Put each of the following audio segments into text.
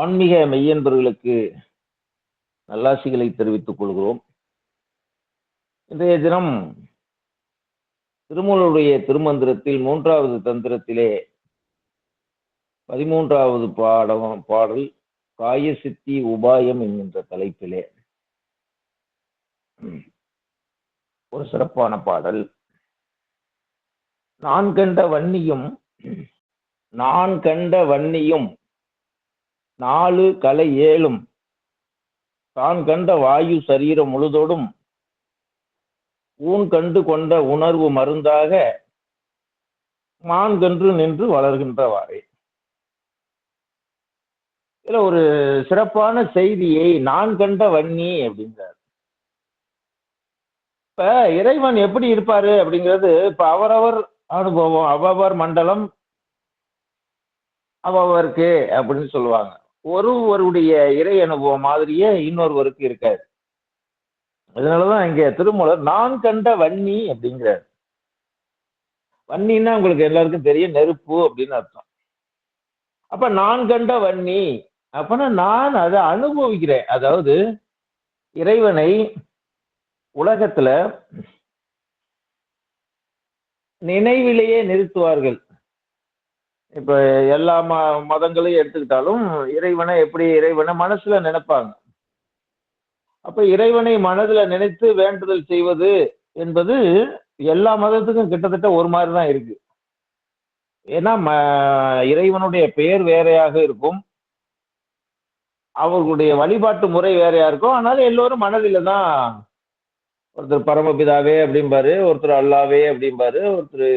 ஆன்மீக மெய்யன்பர்களுக்கு நல்லாசிகளை தெரிவித்துக் கொள்கிறோம். இன்றைய தினம் திருமூலருடைய திருமந்திரத்தில் மூன்றாவது தந்திரத்திலே பதிமூன்றாவது பாடம் பாடல் காயசித்தி உபாயம் என்கின்ற தலைப்பிலே. ஒரு சிறப்பான பாடல். நான் கண்ட வன்னியும் நான் கண்ட வன்னியும் நாலு கலை ஏழும். தான் கண்ட வாயு சரீரம் முழுதோடும். ஊன் கண்டு கொண்ட உணர்வு மருந்தாக மான் கன்று நின்று வளர்கின்றவாறே இதுல ஒரு சிறப்பான செய்தியை நான் கண்ட வன்னி அப்படிங்கிறார். இப்ப இறைவன் எப்படி இருப்பாரு அப்படிங்கிறது இப்ப அவரவர் அனுபவம் அவ்வவர் மண்டலம் அவருக்கு அப்படின்னு சொல்லுவாங்க. ஒருவருடைய இறை அனுபவம் மாதிரியே இன்னொருவருக்கு இருக்காது. அதனாலதான் இங்க திருமூலர் நான் கண்ட வன்னி அப்படிங்கிறார். வன்னின்னா உங்களுக்கு எல்லாருக்கும் தெரியும் நெருப்பு அப்படின்னு அர்த்தம். அப்ப நான் கண்ட வன்னி அப்பனா நான் அதை அனுபவிக்கிறேன். அதாவது இறைவனை உலகத்துல நினைவிலேயே நிறுத்துவார்கள். இப்போ எல்லா ம மதங்களையும் எடுத்துக்கிட்டாலும் இறைவனை எப்படி இறைவனை மனசுல நினைப்பாங்க? அப்ப இறைவனை மனதில் நினைத்து வேண்டுதல் செய்வது என்பது எல்லா மதத்துக்கும் கிட்டத்தட்ட ஒரு மாதிரி தான் இருக்கு. ஏன்னா ம இறைவனுடைய பெயர் வேறையாக இருக்கும். அவர்களுடைய வழிபாட்டு முறை வேறையா இருக்கும். ஆனாலும் எல்லோரும் மனதில தான் ஒருத்தர் பரமபிதாவே அப்படிம்பாரு ஒருத்தர் அல்லாவே அப்படிம்பாரு ஒருத்தர்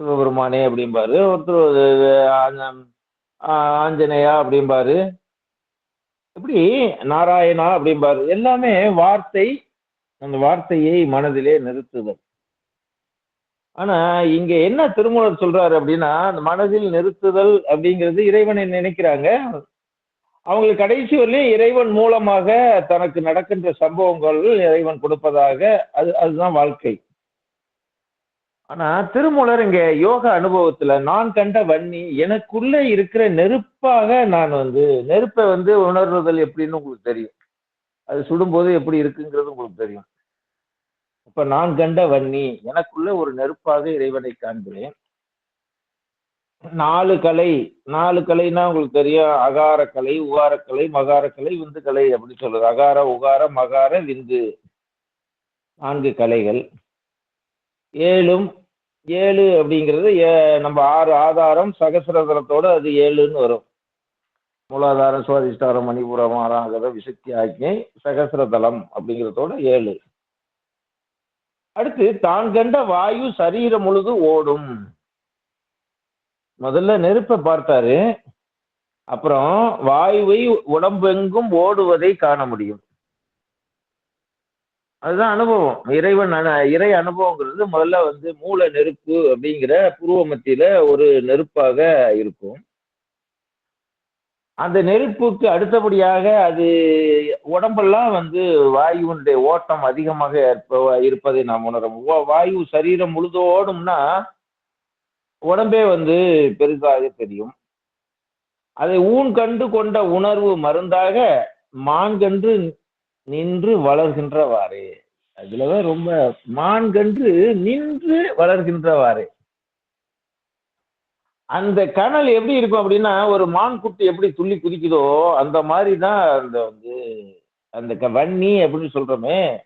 சிவபெருமானே அப்படிம்பாரு. ஒருத்தர் ஆஞ்சநேயா அப்படிம்பாரு. இப்படி நாராயணா அப்படிம்பாரு. எல்லாமே வார்த்தை அந்த வார்த்தையை மனதிலே நிறுத்துதல். ஆனா இங்க என்ன திருமூலர் சொல்றாரு அப்படின்னா அந்த மனதில் நிறுத்துதல் அப்படிங்கிறது இறைவனை நினைக்கிறாங்க. அவங்களுக்கு கடைசி வரலையும் இறைவன் மூலமாக தனக்கு நடக்கின்ற சம்பவங்கள் இறைவன் கொடுப்பதாக அது அதுதான் வாழ்க்கை. ஆனா திருமூலர் இங்க யோக அனுபவத்துல நான் கண்ட வன்னி எனக்குள்ள இருக்கிற நெருப்பாக நான் வந்து நெருப்பை வந்து உணர்வுதல் எப்படின்னு உங்களுக்கு தெரியும். அது சுடும்போது எப்படி இருக்குங்கிறது உங்களுக்கு தெரியும். இப்ப நான் கண்ட வன்னி எனக்குள்ள ஒரு நெருப்பாக இறைவனை காண்கிறேன். நாலு கலை நாலு கலைன்னா உங்களுக்கு தெரியும். அகார கலை உகாரக்கலை மகாரக்கலை விந்து கலை அப்படி சொல்றது. அகார உகார மகார விந்து. நான்கு கலைகள். ஏழும் ஏழு அப்படிங்கிறது நம்ம ஆறு ஆதாரம் சகசிரதலத்தோட அது ஏழுன்னு வரும். மூலாதாரம் சுவாதிஷ்டாரம் மணிபுரம் ஆறாகதம் விசக்தி ஆக்ஞை சகசிரதலம் அப்படிங்கிறதோட ஏழு. அடுத்து தான் கண்ட வாயு சரீரம் முழுது ஓடும். முதல்ல நெருப்பை பார்த்தாரு. அப்புறம் வாயுவை உடம்பெங்கும் ஓடுவதை காண முடியும். அதுதான் அனுபவம். இறைவன் இறை அனுபவங்கிறது முதல்ல வந்து மூல நெருப்பு அப்படிங்கிற பூர்வ மத்தியில ஒரு நெருப்பாக இருக்கும். அந்த நெருப்புக்கு அடுத்தபடியாக அது உடம்பெல்லாம் வந்து வாயுனுடைய ஓட்டம் அதிகமாக இருப்பதை நாம் உணரும் வாயு சரீரம் முழுது ஓடும்னா உடம்பே வந்து பெரிதாக தெரியும். அதை ஊன் கண்டு கொண்ட உணர்வு மருந்தாக மான்கன்று நின்று வளர்கின்றவாறே. அதுலதான் ரொம்ப மான்கன்று நின்று வளர்கின்றவாறே. அந்த கனல் எப்படி இருக்கும் அப்படின்னா ஒரு மான் குட்டி எப்படி துள்ளி குதிக்குதோ அந்த மாதிரி தான் அந்த வந்து அந்த வன்னி அப்படின்னு சொல்றோமே.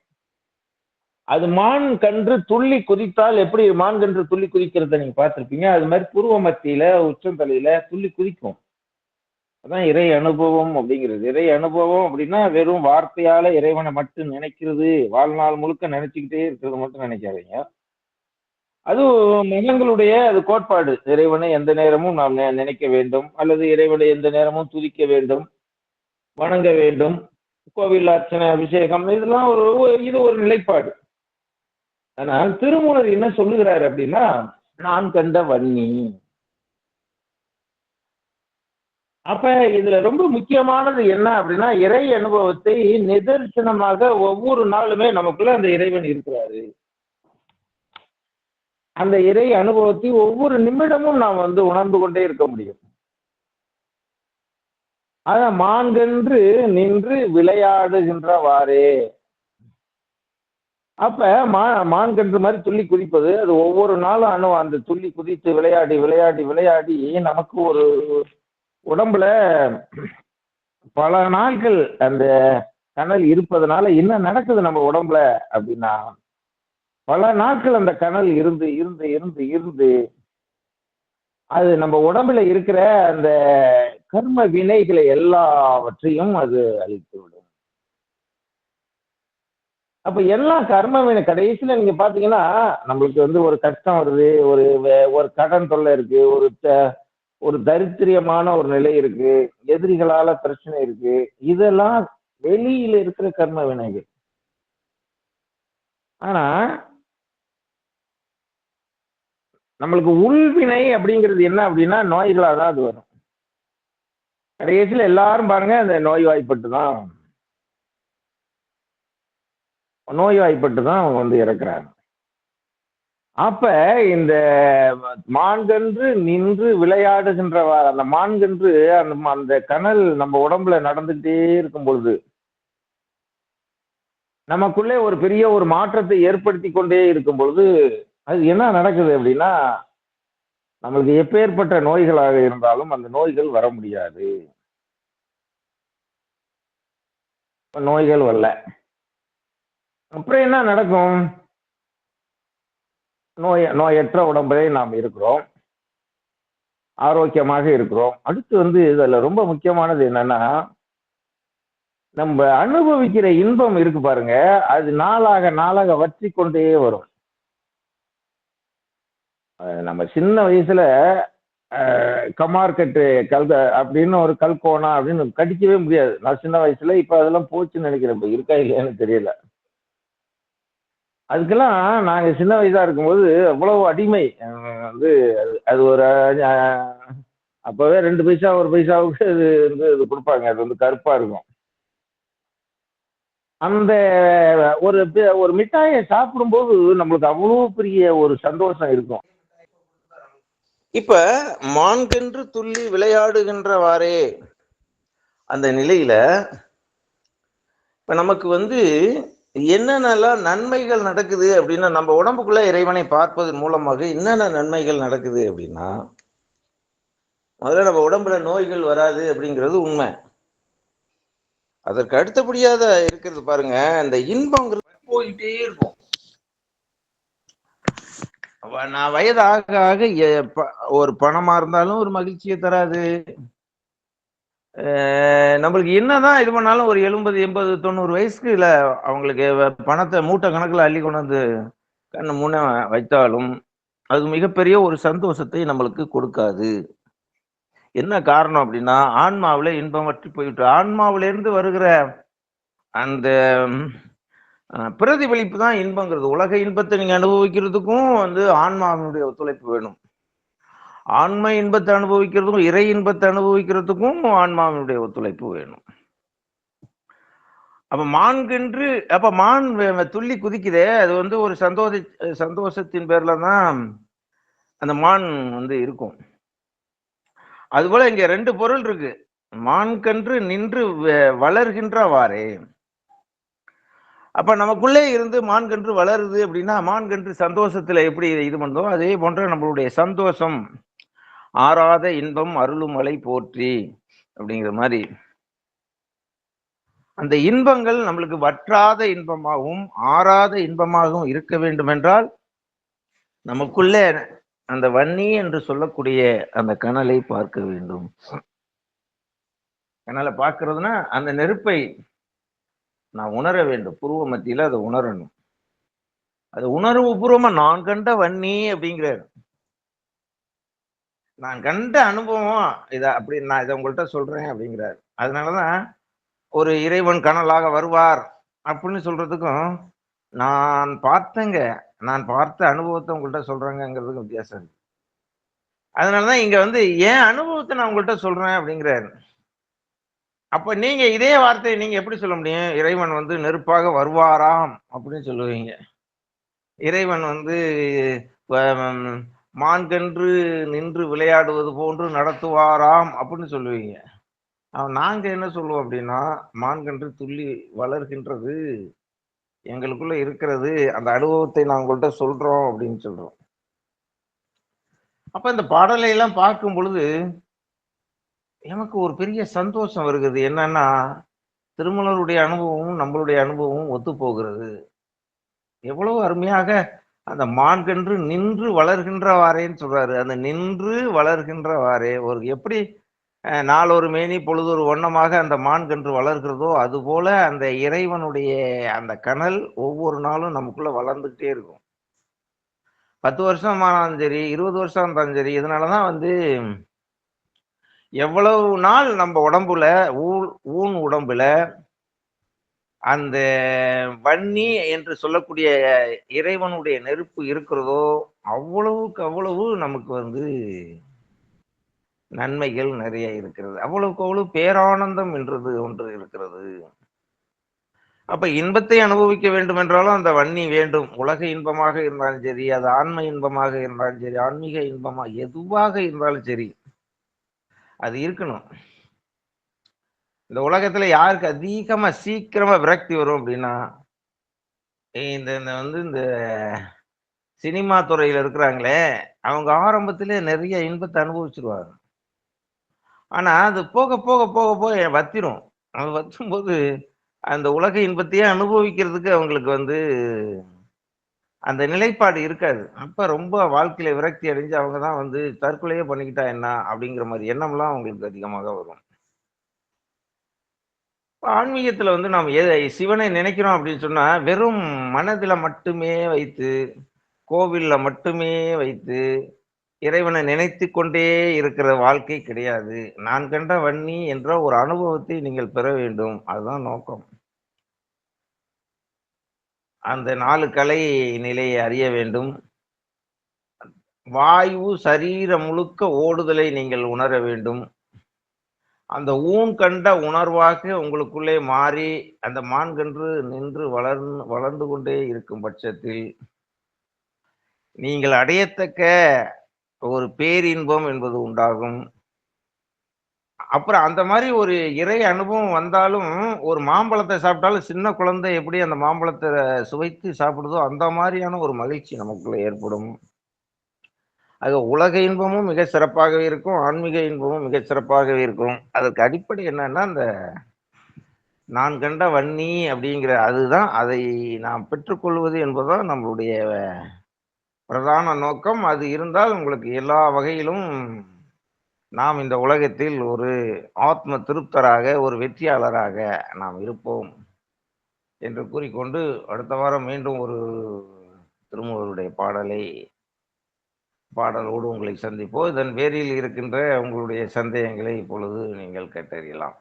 அது மான் கன்று துள்ளி குதித்தால் எப்படி மான் கன்று துள்ளி குதிக்கிறத நீங்க பார்த்துருப்பீங்க. அது மாதிரி பூர்வ மத்தியில உச்சந்தலையில துள்ளி குதிக்கும். அதான் இறை அனுபவம் அப்படிங்கிறது. இறை அனுபவம் அப்படின்னா வெறும் வார்த்தையால இறைவனை மட்டும் நினைக்கிறது வாழ்நாள் முழுக்க நினைச்சுக்கிட்டே இருக்கிறது மட்டும் நினைக்காதீங்க. அது மதங்களுடைய அது கோட்பாடு. இறைவனை எந்த நேரமும் நாம் நினைக்க வேண்டும். அல்லது இறைவனை எந்த நேரமும் துதிக்க வேண்டும் வணங்க வேண்டும். கோவில் அர்ச்சனை அபிஷேகம் இதெல்லாம் ஒரு இது ஒரு நிலைப்பாடு. ஆனால் திருமூலர் என்ன சொல்லுகிறார் அப்படின்னா நான் கண்ட வன்னி. அப்ப இதுல ரொம்ப முக்கியமானது என்ன அப்படின்னா இறை அனுபவத்தை நிதர்சனமாக ஒவ்வொரு நாளுமே நமக்குள்ள அந்த இறைவன் இருக்கிறாரு. அந்த இறை அனுபவத்தை ஒவ்வொரு நிமிடமும் நாம் வந்து உணர்ந்து கொண்டே இருக்க முடியும். அதான் மான்கென்று நின்று விளையாடுகின்றவாறே. அப்ப மா மான்கன்று மாதிரி துள்ளி குதிப்பது அது ஒவ்வொரு நாளும் அணு அந்த துள்ளி குதித்து விளையாடி விளையாடி விளையாடி நமக்கு ஒரு உடம்புல பல நாட்கள் அந்த கனல் இருப்பதனால என்ன நடக்குது நம்ம உடம்புல அப்படின்னா பல நாட்கள் அந்த கனல் இருந்து இருந்து இருந்து இருந்து அது நம்ம உடம்புல இருக்கிற அந்த கர்ம வினைகளை எல்லாவற்றையும் அது அழித்து விடும். அப்ப எல்லா கர்ம வினை கடைசியில நீங்க பாத்தீங்கன்னா நம்மளுக்கு வந்து ஒரு கஷ்டம் வருது ஒரு ஒரு கடன் தொல்லை இருக்கு ஒரு ஒரு தரித்திரியமான ஒரு நிலை இருக்கு எதிரிகளால பிரச்சனை இருக்கு இதெல்லாம் வெளியில இருக்கிற கர்ம வினைகள். ஆனா நம்மளுக்கு உள்வினை அப்படிங்கிறது என்ன அப்படின்னா நோய்களாக தான் அது வரும். கடைசியில் எல்லாரும் பாருங்க அந்த நோய்வாய்ப்பட்டு தான் நோய்வாய்ப்பட்டு தான் அவங்க வந்து இறக்குறாங்க. அப்ப இந்த மான்கன்று நின்று விளையாடுகின்றவாறு அந்த மான்கன்று அந்த அந்த கனல் நம்ம உடம்புல நடந்துகிட்டே இருக்கும் பொழுது நமக்குள்ளே ஒரு பெரிய ஒரு மாற்றத்தை ஏற்படுத்தி கொண்டே இருக்கும் பொழுது அது என்ன நடக்குது அப்படின்னா நம்மளுக்கு எப்பேற்பட்ட நோய்களாக இருந்தாலும் அந்த நோய்கள் வர முடியாது. நோய்கள் வரல. அப்புறம் என்ன நடக்கும்? நோய் நோயற்ற உடம்பை நாம் இருக்கிறோம். ஆரோக்கியமாக இருக்கிறோம். அடுத்து வந்து இதில் ரொம்ப முக்கியமானது என்னன்னா நம்ம அனுபவிக்கிற இன்பம் இருக்கு பாருங்க. அது நாளாக நாளாக வற்றி கொண்டே வரும். நம்ம சின்ன வயசுல கமார்கட்டு கல் அப்படின்னு ஒரு கல்கோணா அப்படின்னு கடிக்கவே முடியாது. நான் சின்ன வயசுல இப்ப அதெல்லாம் போச்சுன்னு நினைக்கிறேன். இப்ப இருக்கா இல்லையான்னு தெரியல. அதுக்கெல்லாம் நாங்கள் சின்ன வயசாக இருக்கும்போது அவ்வளோ அடிமை. வந்து அது- அது ஒரு அப்போவே ரெண்டு பைசா ஒரு பைசாவுக்கு அது வந்து இது கொடுப்பாங்க. அது வந்து கருப்பாக இருக்கும். அந்த ஒரு ஒரு மிட்டாயை சாப்பிடும்போது நம்மளுக்கு அவ்வளோ பெரிய ஒரு சந்தோஷம் இருக்கும். இப்ப மான்கென்று துள்ளி விளையாடுகின்றவாறே அந்த நிலையில இப்ப நமக்கு வந்து என்னென்னலாம் நன்மைகள் நடக்குது அப்படின்னா நம்ம உடம்புக்குள்ள இறைவனை பார்ப்பதன் மூலமாக என்னென்ன நன்மைகள் நடக்குது அப்படின்னா முதல்ல நம்ம உடம்புல நோய்கள் வராது அப்படிங்கிறது உண்மை. அதற்கு அடுத்தபடியாக இருக்கிறது பாருங்க இந்த இன்பங்கிறது போயிட்டே இருக்கும். நான் வயது ஆக ஆக ஒரு பணமா இருந்தாலும் ஒரு மகிழ்ச்சியை தராது. நம்மளுக்கு என்னதான் இது பண்ணாலும் ஒரு எழுபது எண்பது தொண்ணூறு வயசுக்கு இல்ல அவங்களுக்கு வ- பணத்தை மூட்டை கணக்குல அள்ளி கொண்டு வந்து கண்ணு முன்ன வைத்தாலும் அது மிகப்பெரிய ஒரு சந்தோஷத்தை நம்மளுக்கு கொடுக்காது. என்ன காரணம் அப்படின்னா ஆன்மாவில் இன்பம் வற்றி போயிட்டு ஆன்மாவில இருந்து வருகிற அந்த பிரதிபலிப்பு தான் இன்பங்கிறது. உலக இன்பத்தை நீங்க அனுபவிக்கிறதுக்கும் வந்து ஆன்மாவினுடைய ஒத்துழைப்பு வேணும். ஆன்ம இன்பத்தை அனுபவிக்கிறதுக்கும் இறை இன்பத்தை அனுபவிக்கிறதுக்கும் ஆன்மாவினுடைய ஒத்துழைப்பு வேணும். அப்ப மான்கென்று அப்ப மான் துள்ளி குதிக்குதே அது வந்து ஒரு சந்தோஷ சந்தோஷத்தின் பேர்ல தான் அந்த மான் வந்து இருக்கும். அதுபோல இங்க ரெண்டு பொருள் இருக்கு. மான்கன்று நின்று வ- வளர்கின்றவாறே அப்ப நமக்குள்ளே இருந்து மான்கன்று வளருது அப்படின்னா மான்கன்று சந்தோஷத்துல எப்படி இது பண்ணோம் அதே போன்ற நம்மளுடைய சந்தோஷம். ஆறாத இன்பம் அருளுமலை போற்றி அப்படிங்கிற மாதிரி. அந்த இன்பங்கள் நம்மளுக்கு வற்றாத இன்பமாகவும் ஆறாத இன்பமாகவும் இருக்க வேண்டும் என்றால் நமக்குள்ளே அந்த வன்னி என்று சொல்லக்கூடிய அந்த கனலை பார்க்க வேண்டும். கனலை பார்க்கறதுன்னா அந்த நெருப்பை நான் உணர வேண்டும். பூர்வ மத்தியில அதை உணரணும். அது உணர்வு பூர்வமா நான் கண்ட வன்னி அப்படிங்கிறார். நான் கண்ட அனுபவம் இதை அப்படி நான் இதை உங்கள்கிட்ட சொல்றேன் அப்படிங்கிறார். அதனாலதான் ஒரு இறைவன் கனலாக வருவார் அப்படின்னு சொல்றதுக்கும் நான் பார்த்தேங்க. நான் பார்த்த அனுபவத்தை உங்கள்கிட்ட சொல்றேங்கிறதுக்கு வித்தியாசம் இருக்கு. அதனாலதான் இங்க வந்து என் அனுபவத்தை நான் உங்கள்கிட்ட சொல்றேன் அப்படிங்கிறாரு. அப்ப நீங்க இதே வார்த்தையை நீங்க எப்படி சொல்ல முடியும்? இறைவன் வந்து நெருப்பாக வருவாராம் அப்படின்னு சொல்லுவீங்க. இறைவன் வந்து மான்கன்று நின்று விளையாடுவது போன்று நடத்துவாராம் அப்படின்னு சொல்லுவீங்க நாங்கள் என்ன சொல்லுவோம் அப்படின்னா மான்கன்று துள்ளி வளர்கின்றது. எங்களுக்குள்ள இருக்கிறது. அந்த அனுபவத்தை நான் உங்கள்கிட்ட சொல்றோம் அப்படின்னு சொல்றோம். அப்ப இந்த பாடலை எல்லாம் பார்க்கும் பொழுது எனக்கு ஒரு பெரிய சந்தோஷம் வருகிறது. என்னன்னா, திருமலருடைய அனுபவமும், நம்மளுடைய அனுபவமும் ஒத்து போகிறது எவ்வளவு அருமையாக அந்த மான்கன்று நின்று வளர்கின்றவாறேன்னு சொல்றாரு. அந்த நின்று வளர்கின்றவாறே ஒரு எப்படி நாளொரு மேனி பொழுதொரு வண்ணமாக அந்த மான்கன்று வளர்கிறதோ, அதுபோல அந்த இறைவனுடைய அந்த கனல் ஒவ்வொரு நாளும் நமக்குள்ள வளர்ந்துக்கிட்டே இருக்கும். 10 வருஷம் ஆனாலும் சரி, 20 வருஷம் இருந்தாலும் சரி, இதனால தான் வந்து எவ்வளவு நாள் நம்ம உடம்புல ஊ ஊன் உடம்புல அந்த வன்னி என்று சொல்லக்கூடிய இறைவனுடைய நெருப்பு இருக்கிறதோ, அவ்வளவுக்கு அவ்வளவு நமக்கு வந்து நன்மைகள் நிறைய இருக்கிறது. அவ்வளவுக்கு அவ்வளவு பேரானந்தம் என்றது ஒன்று இருக்கிறது. அப்ப இன்பத்தை அனுபவிக்க வேண்டுமென்றாலும் அந்த வன்னி வேண்டும். உலக இன்பமாக இருந்தாலும் சரி, அது ஆன்ம இன்பமாக இருந்தாலும் சரி, ஆன்மீக இன்பமா எதுவாக இருந்தாலும் சரி. அது இருக்கணும். இந்த உலகத்துல யாருக்கு அதிகமா சீக்கிரமா விரக்தி வரும் அப்படின்னா இந்த இந்த வந்து இந்த சினிமா துறையில இருக்கிறாங்களே, அவங்க ஆரம்பத்திலே நிறைய இன்பத்தை அனுபவிச்சிருவாங்க ஆனா, அது போக போக போக போக வத்திரும். அது வத்தும்போது, அந்த உலக இன்பத்தையே அனுபவிக்கிறதுக்கு அவங்களுக்கு வந்து அந்த நிலைப்பாடு இருக்காது. அப்ப ரொம்ப வாழ்க்கையில விரக்தி அடைஞ்சு அவங்க தான் வந்து தற்கொலையே பண்ணிக்கிட்டா என்ன? அப்படிங்கிற மாதிரி எண்ணம்லாம் அவங்களுக்கு அதிகமாக வரும். ஆன்மீகத்துல வந்து நாம் எதை சிவனை நினைக்கிறோம் அப்படின்னு சொன்னா, வெறும் மனதில் மட்டுமே வைத்து, கோவில்ல மட்டுமே வைத்து, இறைவனை நினைத்து கொண்டே இருக்கிற வாழ்க்கை கிடையாது. நான் கண்ட வன்னி என்ற ஒரு அனுபவத்தை நீங்கள் பெற வேண்டும். அதுதான் நோக்கம். அந்த நாலு கலை நிலையை அறிய வேண்டும். வாயு சரீரம் முழுக்க ஓடுதலை நீங்கள் உணர வேண்டும். அந்த ஊன் கண்ட உணர்வாக உங்களுக்குள்ளே மாறி, அந்த மான்கன்று நின்று வளர் வளர்ந்து கொண்டே இருக்கும் பட்சத்தில் நீங்கள் அடையத்தக்க ஒரு பேரின்பம் என்பது உண்டாகும். அப்புறம் அந்த மாதிரி ஒரு இறை அனுபவம் வந்தாலும், ஒரு மாம்பழத்தை சாப்பிட்டாலும் சின்ன குழந்தை எப்படி அந்த மாம்பழத்தை சுவைத்து சாப்பிடுதோ, அந்த மாதிரியான ஒரு மகிழ்ச்சி நமக்குள்ள ஏற்படும். ஆக உலக இன்பமும் மிக சிறப்பாகவே இருக்கும். ஆன்மீக இன்பமும் மிக சிறப்பாகவே இருக்கும். அதற்கு அடிப்படை என்னன்னா, அந்த நான் கண்ட வன்னி அப்படிங்கிற அதுதான் அதை நாம் பெற்றுக்கொள்வது என்பதுதான் நம்மளுடைய பிரதான நோக்கம். அது இருந்தால் உங்களுக்கு எல்லா வகையிலும் நாம் இந்த உலகத்தில் ஒரு ஆத்ம திருப்தராக, ஒரு வெற்றியாளராக நாம் இருப்போம். என்று கூறிக்கொண்டு, அடுத்த வாரம் மீண்டும் ஒரு திருமூலருடைய பாடலை பாடலோடு உங்களை சந்திப்போம். இதன் பேரில் இருக்கின்ற உங்களுடைய சந்தேகங்களை இப்பொழுது நீங்கள் கேட்டறியலாம்.